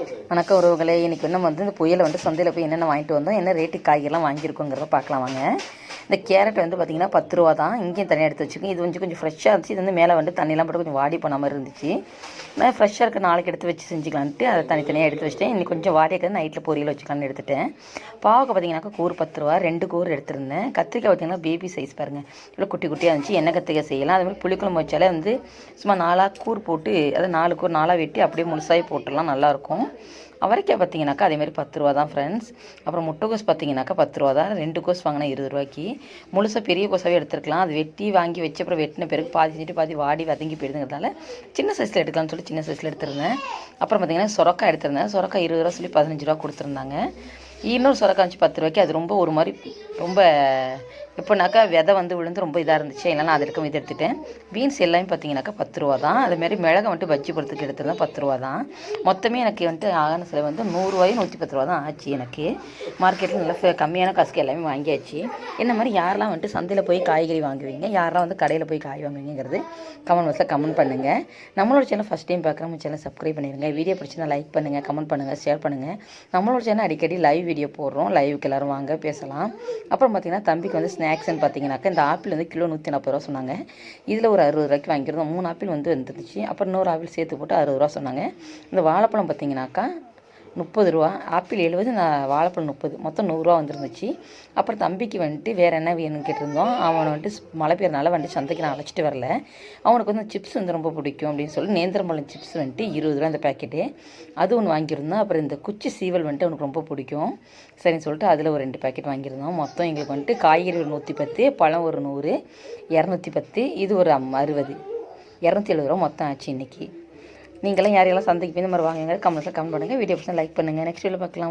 வணக்கம் உறவுகளே. இன்றைக்கி நம்ம வந்து இந்த புயலை வந்து சந்தையில் போய் என்னென்ன வாங்கிட்டு வந்தோம் என்ன ரேட்டு காய்கறிலாம் வாங்கியிருக்கோங்கிறத பார்க்கலாம் வாங்க. இந்த கேரட் வந்து பார்த்திங்கன்னா பத்து ரூபா தான். இங்கேயும் தனியாக எடுத்து வச்சுக்கோங்க இது கொஞ்சம் கொஞ்சம் ஃப்ரெஷ்ஷாக இருந்துச்சு. இது வந்து மேலே வந்து தண்ணியெலாம் போட்டு கொஞ்சம் வாடி போன மாதிரி இருந்துச்சு. நான் ஃப்ரெஷ்ஷாக இருக்க நாளைக்கு எடுத்து வச்சு செஞ்சுக்கலான்ட்டு அதை தனித்தனியாக எடுத்து வச்சுட்டேன். இன்னைக்கு கொஞ்சம் வாடியாக நைட்டில் பொரியல் வச்சுக்கலான்னு எடுத்துட்டேன். பாவக்காய் பார்த்தீங்கன்னாக்கா கூறு பத்து ரூபா. ரெண்டு கூறு எடுத்திருந்தேன். கத்திரிக்காய் பார்த்திங்கன்னா பேபி சைஸ் பாருங்கள் இவ்வளோ குட்டி குட்டியாக இருந்துச்சு. என்ன கத்திரிக்காய் செய்யலாம்? அதே மாதிரி புளிக்குழம்பு வச்சாலே வந்து சும்மா நாலாக கூறு போட்டு அதை நாலு கூறு நாலாக வெட்டி அப்படியே முழுசாகி போட்டுடலாம். நல்லாயிருக்கும் அவரைக்காய் பார்த்தீங்கன்னாக்கா அதேமாதிரி பத்து ரூபா தான் ஃப்ரெண்ட்ஸ் அப்புறம் முட்டைகோஸ் பார்த்தீங்கன்னாக்கா பத்து ரூபா தான். ரெண்டு கோஸ் வாங்கினா இருபது ரூபாய்க்கு. முழுசாக பெரிய கோஸாகவே எடுத்துருக்கலாம். அது வெட்டி வாங்கி வச்சு அப்புறம் வெட்டின பிறகு பாதி செஞ்சுட்டு பாதி வாடி வதங்கி போயிடுங்கிறதால சின்ன சைஸில் எடுக்கலாம்னு சொல்லி சின்ன சைஸில் எடுத்திருந்தேன். அப்புறம் பார்த்தீங்கன்னா சொரக்காய் எடுத்திருந்தேன். சொரக்காய் இருபது ரூபா சொல்லி பதினஞ்சு ரூபா கொடுத்துருந்தாங்க. இன்னொரு சொரக்காய் வந்துச்சு பத்து ரூபாய்க்கு. அது ரொம்ப ஒரு மாதிரி ரொம்ப எப்போனாக்கா விதை வந்து விழுந்து ரொம்ப இதாக இருந்துச்சு. இல்லைனா அது எடுக்க இது எடுத்துட்டேன். பீன்ஸ் எல்லாமே பார்த்தீங்கன்னாக்கா பத்து ரூபா தான். அதுமாரி மிளகை வந்துட்டு பஜ்ஜி போடுறதுக்கு எடுத்திருந்தேன் பத்து ரூபா தான். மொத்தமே எனக்கு வந்துட்டு ஆகான செலவு வந்து நூறுரூவாயும் நூற்றி பத்து ரூபா தான் ஆச்சு எனக்கு. மார்க்கெட்டில் நல்லா கம்மியான காசுக்கு எல்லாமே வாங்கியாச்சு. என்ன மாதிரி யாரெல்லாம் வந்துட்டு சந்தையில் போய் காய்கறி வாங்குவீங்க? யாரெல்லாம் வந்து கடையில் போய் காய் வாங்குவீங்கிறது கமெண்ட் பாக்ஸில் கமெண்ட் பண்ணுங்கள் நம்மளோட சேனல் ஃபஸ்ட் டைம் பார்க்குற நம்ம சேனல் சப்ஸ்கிரைப் பண்ணிடுங்க வீடியோ பிடிச்சிருந்தா லைக் பண்ணுங்கள் கமெண்ட் பண்ணுங்கள் ஷேர் பண்ணுங்கள் நம்மளோட சேனல் அடிக்கடி லைவ் வீடியோ போடுறோம். லைவுக்கு எல்லோரும் வாங்க பேசலாம். அப்புறம் பார்த்தீங்கன்னா தம்பிக்கு வந்து ஸ்நாக்ஸ்ன்னு பார்த்தீங்கன்னாக்கா இந்த ஆப்பிள் வந்து கிலோ நூற்றி நாற்பது ரூபா சொன்னாங்க. இதில் ஒரு அறுபது ரூபாய்க்கு வாங்கியிருந்தோம். மூணு ஆப்பிள் வந்து வந்துருந்துச்சு. அப்புறம் இன்னொரு ஆப்பிள் சேர்த்து போட்டு அறுபது ரூபா சொன்னாங்க. இந்த வாழைப்பழம் பார்த்தீங்கன்னாக்கா முப்பது ரூபா ஆப்பிள் எழுபது நான் வாழைப்பழம் முப்பது மொத்தம் நூறுரூவா வந்துருந்துச்சு. அப்புறம் தம்பிக்கு வந்துட்டு வேறு என்ன வேணும்னு கேட்டிருந்தோம். அவனை வந்துட்டு மழை பெய்யறனால வந்துட்டு சந்தைக்கு நான் அழைச்சிட்டு வரல. அவனுக்கு வந்து சிப்ஸ் வந்து ரொம்ப பிடிக்கும் அப்படின்னு சொல்லி நேந்திரம்பழம் சிப்ஸ் வந்துட்டு இருபது ரூபா அந்த பேக்கெட்டு. அது ஒன்று வாங்கியிருந்தோம். அப்புறம் இந்த குச்சி சீவல் வந்துட்டு அவனுக்கு ரொம்ப பிடிக்கும். சரின்னு சொல்லிட்டு அதில் ஒரு ரெண்டு பேக்கெட் வாங்கியிருந்தோம். மொத்தம் எங்களுக்கு வந்துட்டு காய்கறி ஒரு நூற்றி பத்து பழம் ஒரு நூறு இரநூத்தி பத்து இது ஒரு அம் அறுபது. இரநூத்தி எழுபது ரூபா மொத்தம் ஆச்சு இன்றைக்கி நீங்களாம் யாரையெல்லாம் சந்திக்கு போய் இந்த மாதிரி வாங்குங்க கமெண்ட்ஸில் கமெண்ட் பண்ணுங்கள் வீடியோ பிடிச்சா லைக் பண்ணுங்கள் நெக்ஸ்ட் வீடியோ பார்க்கலாம்.